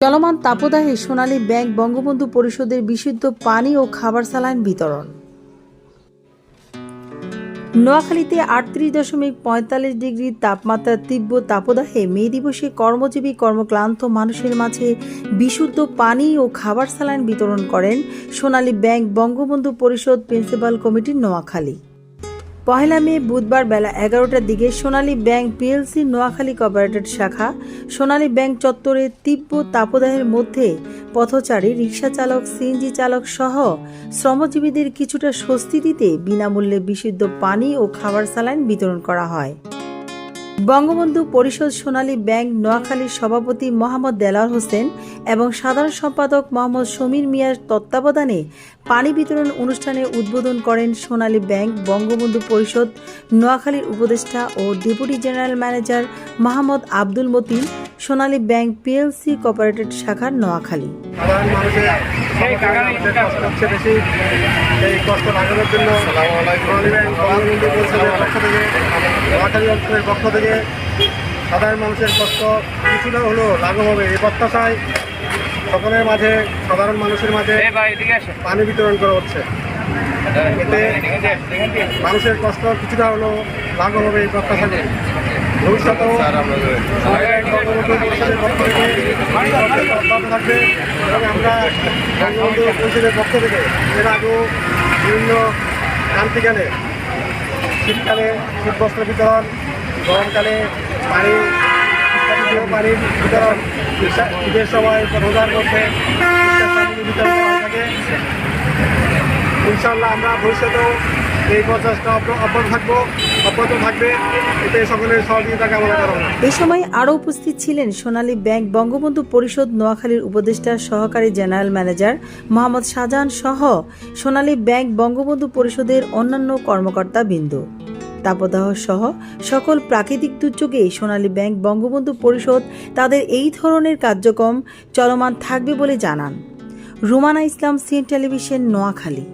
চলমান তাপদাহে সোনালী ব্যাংক বঙ্গবন্ধু পরিষদের বিশুদ্ধ পানি ও খাবার স্যালাইন বিতরণ। নোয়াখালীতে আটত্রিশ দশমিক পঁয়তাল্লিশ ডিগ্রি তাপমাত্রার তীব্র তাপদাহে মে দিবসে কর্মজীবী কর্মক্লান্ত মানুষের মাঝে বিশুদ্ধ পানি ও খাবার সালাইন বিতরণ করেন সোনালী ব্যাংক বঙ্গবন্ধু পরিষদ প্রিন্সিপাল কমিটির নোয়াখালী। পহেলা মে, বুধবার বেলা এগারোটার দিকে Sonali Bank PLC Noakhali cooperative শাখা, সোনালী ব্যাংক চত্বরে তীব্র তাপদাহের মধ্যে পথচারী, রিক্সা চালক, সিএনজি চালক সহ শ্রমজীবীদের কিছুটা স্বস্তি দিতে বিনামূল্যে বিশুদ্ধ পানি ও খাবার সালাইন বিতরণ করা হয়। বঙ্গবন্ধু পরিষদ সোনালী ব্যাংক নোয়াখালীর সভাপতি মোহাম্মদ দেলার হোসেন এবং সাধারণ সম্পাদক মোহাম্মদ সমীর মিয়ার তত্ত্বাবধানে পানি বিতরণ অনুষ্ঠানে উদ্বোধন করেন সোনালী ব্যাংক বঙ্গবন্ধু পরিষদ নোয়াখালীর উপদেষ্টা ও deputy general manager Mohammad Abdul Matin. Sonali Bank PLC cooperative শাখার নোয়াখালী। পক্ষ থেকে সাধারণ মানুষের কষ্ট কিছুটা হলো লাঘব হবে। এই প্রত্যাশায় সকলের মাঝে সাধারণ মানুষের মাঝে পানি বিতরণ করা হচ্ছে। এতে মানুষের কষ্ট কিছুটা হলেও লাঘব হবে এই প্রত্যাশা নিয়ে। ভবিষ্যতেও থাকবে এবং আমরা বঙ্গবন্ধু পরিষদের পক্ষ থেকে এর আগেও বিভিন্ন ক্রান্তিকালে শীতকালে শীতবস্ত্র বিতরণ গরমকালে পানি পানির বিতরণ ঈদের সময় রোজার মধ্যে বিতরণ থাকে। ইনশাল্লাহ আমরা ভবিষ্যতেও এই প্রচেষ্টা অব্যাহত থাকব, অব্যাহত থাকবে। এতে সকলের সহযোগিতা করা এ সময় আরও উপস্থিত ছিলেন সোনালী ব্যাংক বঙ্গবন্ধু পরিষদ নোয়াখালীর উপদেষ্টা, সহকারী জেনারেল ম্যানেজার মোহাম্মদ শাহজাহান সহ সোনালী ব্যাংক বঙ্গবন্ধু পরিষদের অন্যান্য কর্মকর্তা বিন্দু। তাপদাহ সহ সকল প্রাকৃতিক দুর্যোগে সোনালী ব্যাংক বঙ্গবন্ধু পরিষদ তাদের এই ধরনের কার্যক্রম চলমান থাকবে বলে জানান। Rumana Islam, C N television, Noakhali.